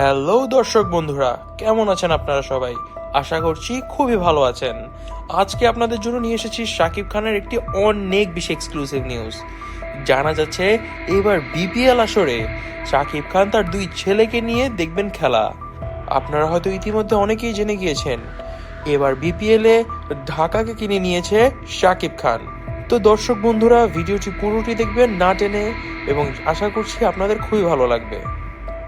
Hello দর্শক বন্ধুরা, কেমন আছেন আপনারা সবাই? আশা করছি খুবই ভালো আছেন। আজকে আপনাদের জন্য নিয়ে এসেছি শাকিব খানের একটি অনেক বেশি এক্সক্লুসিভ নিউজ জানা যাচ্ছে, এবার বিপিএল আসরে শাকিব খান তার দুই ছেলেকে নিয়ে দেখবেন খেলা। আপনারা হয়তো ইতিমধ্যে অনেকেই জেনে গিয়েছেন, এবার বিপিএল ঢাকাকে কিনে নিয়েছে শাকিব খান। তো দর্শক বন্ধুরা, ভিডিওটি পুরোটি দেখবেন না টেনে, এবং আশা করছি আপনাদের খুবই ভালো লাগবে।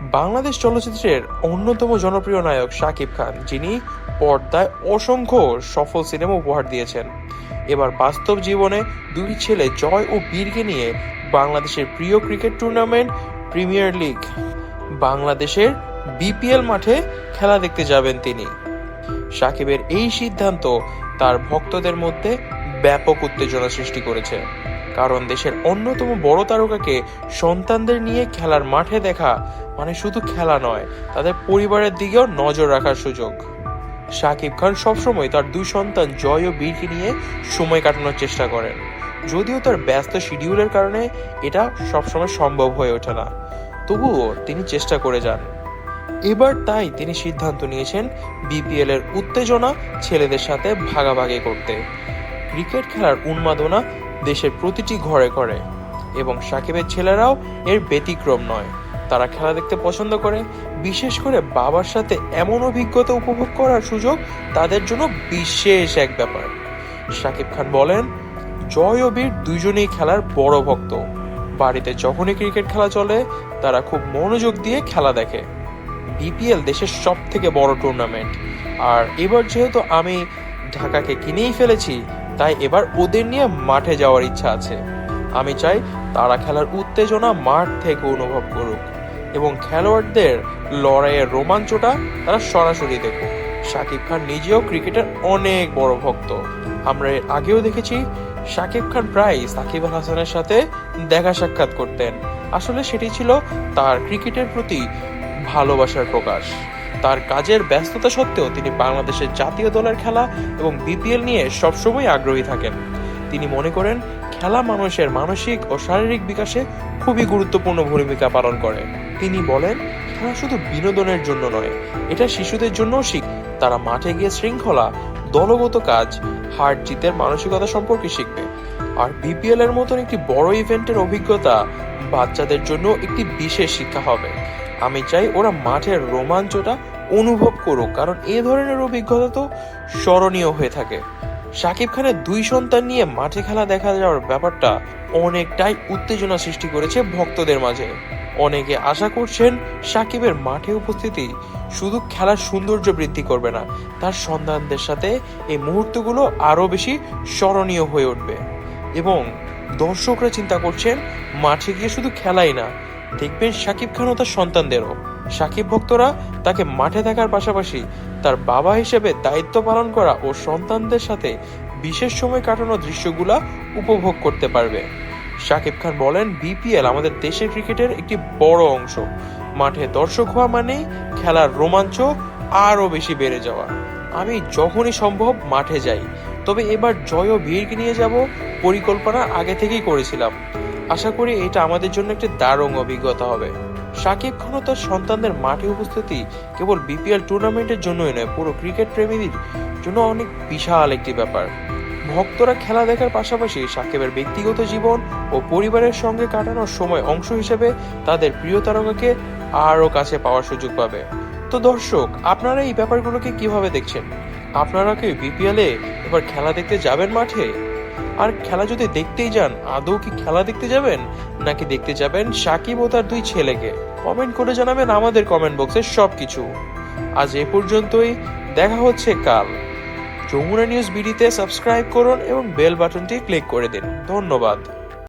বাংলাদেশ চলচ্চিত্রের অন্যতম জনপ্রিয় নায়ক শাকিব খান, যিনি পর্দায় অসংখ্য সফল সিনেমা উপহার দিয়েছেন। এবার বাস্তব জীবনে দুই ছেলে জয় ও বীরকে নিয়ে বাংলাদেশের প্রিয় ক্রিকেট টুর্নামেন্ট, প্রিমিয়ার লিগ। বাংলাদেশের বিপিএল মাঠে খেলা দেখতে যাবেন তিনি। সাকিবের এই সিদ্ধান্ত তার ভক্তদের মধ্যে ব্যাপক উত্তেজনা সৃষ্টি করেছে। কারণ দেশের অন্যতম বড় তারকাকে সন্তানদের নিয়ে খেলার মাঠে দেখা মানে শুধু খেলা নয়, তাদের পরিবারের দিকেও নজর রাখার সুযোগ। শাকিব খান সবসময় তার দুই সন্তান জয় ও বীরকে নিয়ে সময় কাটানোর চেষ্টা করেন। যদিও তার ব্যস্ত শিডিউলের কারণে এটা সবসময় সম্ভব হয়ে ওঠে না। তবুও তিনি চেষ্টা করে যান। এবার তাই তিনি সিদ্ধান্ত নিয়েছেন বিপিএল এর উত্তেজনা ছেলেদের সাথে ভাগাভাগি করতে। ক্রিকেট খেলার উন্মাদনা দেশের প্রতিটি ঘরে ঘরে। এবং সাকিবের ছেলেরাও এর ব্যতিক্রম নয়। তারা খেলা দেখতে পছন্দ করে, বিশেষ করে বাবার সাথে এমন অভিজ্ঞতা উপভোগ করার সুযোগ তাদের জন্য বিশেষ এক ব্যাপার। সাকিব খান বলেন, জয় ও বীর দুইজনেই খেলার বড় ভক্ত। বাড়িতে যখনই ক্রিকেট খেলা চলে, তারা খুব মনোযোগ দিয়ে খেলা দেখে। বিপিএল দেশের সব থেকে বড় টুর্নামেন্ট আর এবার যেহেতু আমি ঢাকাকে কিনেই ফেলেছি তাই এবার ওদের নিয়ে মাঠে যাওয়ার ইচ্ছা আছে। আমি চাই তারা খেলার উত্তেজনা মাঠ থেকে অনুভব করুক এবং খেলোয়াড়দের লড়াইয়ের রোমাঞ্চটা তারা সরাসরি দেখুক। শাকিব খান নিজেও ক্রিকেটের অনেক বড় ভক্ত। আমরা এর আগেও দেখেছি শাকিব খান প্রায় সাকিব আল হাসানের সাথে দেখা সাক্ষাৎ করতেন। আসলে সেটি ছিল তার ক্রিকেটের প্রতি ভালোবাসার প্রকাশ। তার কাজের ব্যস্ততা সত্ত্বেও তিনি বাংলাদেশের জাতীয় দলের খেলা এবং বিপিএল নিয়ে সবসময় আগ্রহী থাকেন। তিনি মনে করেন, খেলা মানুষের মানসিক ও শারীরিক বিকাশে খুবই গুরুত্বপূর্ণ ভূমিকা পালন করে। তিনি বলেন, খেলা শুধু বিনোদনের জন্য নয়, এটা শিশুদের জন্যও শিখ তারা মাঠে গিয়ে শৃঙ্খলা, দলগত কাজ, হার জিতের মানসিকতা সম্পর্কে শিখবে। আর বিপিএল এর মতন একটি বড় ইভেন্টের অভিজ্ঞতা বাচ্চাদের জন্য একটি বিশেষ শিক্ষা হবে। আমি চাই ওরা মাঠের রোমাঞ্চটা অনুভব করুক, কারণ এ ধরনের অভিজ্ঞতা তো স্মরণীয় হয়ে থাকে। শাকিব খানের দুই সন্তান নিয়ে মাঠে খেলা দেখা যাওয়ার ব্যাপারটা অনেকটাই উত্তেজনা সৃষ্টি করেছে ভক্তদের মাঝে। অনেকে আশা করছেন সাকিবের মাঠে উপস্থিতি শুধু খেলার সৌন্দর্য বৃদ্ধি করবে না, তার সন্তানদের সাথে এই মুহূর্তগুলো আরও বেশি স্মরণীয় হয়ে উঠবে। এবং দর্শকরা চিন্তা করছেন, মাঠে গিয়ে শুধু খেলাই না দেখবেন সাকিব খান ও তার সন্তানদেরও। সাকিব ভক্তরা তাকে মাঠে থাকার পাশাপাশি তার বাবা হিসেবে দায়িত্ব পালন করা ও সন্তানদের সাথে বিশেষ সময় কাটানো দৃশ্যগুলা উপভোগ করতে পারবে। সাকিব খান বলেন বিপিএল আমাদের দেশের ক্রিকেটের একটি বড় অংশ। মাঠে দর্শক হওয়া মানেই খেলার রোমাঞ্চ আরও বেশি বেড়ে যাওয়া। আমি যখনই সম্ভব মাঠে যাই, তবে এবার জয় ও বীরকে নিয়ে যাব পরিকল্পনা আগে থেকেই করেছিলাম। আশা করি এটা আমাদের জন্য একটি দারুণ অভিজ্ঞতা হবে। সাকিব খান ও তার সন্তানদের মাঠে উপস্থিতি কেবল বিপিএল টুর্নামেন্টের জন্যই নয়, পুরো ক্রিকেট প্রেমীদের জন্য অনেক বিশাল একটি ব্যাপার। ভক্তরা খেলা দেখার পাশাপাশি সাকিবের ব্যক্তিগত জীবন ও পরিবারের সঙ্গে কাটানোর সময় অংশ হিসেবে তাদের প্রিয় তারকাকে আরও কাছে পাওয়ার সুযোগ পাবে। তো দর্শক, আপনারা এই ব্যাপারগুলোকে কীভাবে দেখছেন? আপনারা কি বিপিএলে এবার খেলা দেখতে যাবেন মাঠে? আর খেলা যদি দেখতেই যান, আদৌ কি খেলা দেখতে যাবেন? নাকি দেখতে যাবেন সাকিব ও তার দুই ছেলেকে? কমেন্ট করে জানাবেন আমাদের কমেন্ট বক্সে সবকিছু। আজ এ পর্যন্তই, দেখা হচ্ছে কাল। যমুনা নিউজ বিডিতে সাবস্ক্রাইব করুন এবং বেল বাটনটি ক্লিক করে দিন। ধন্যবাদ।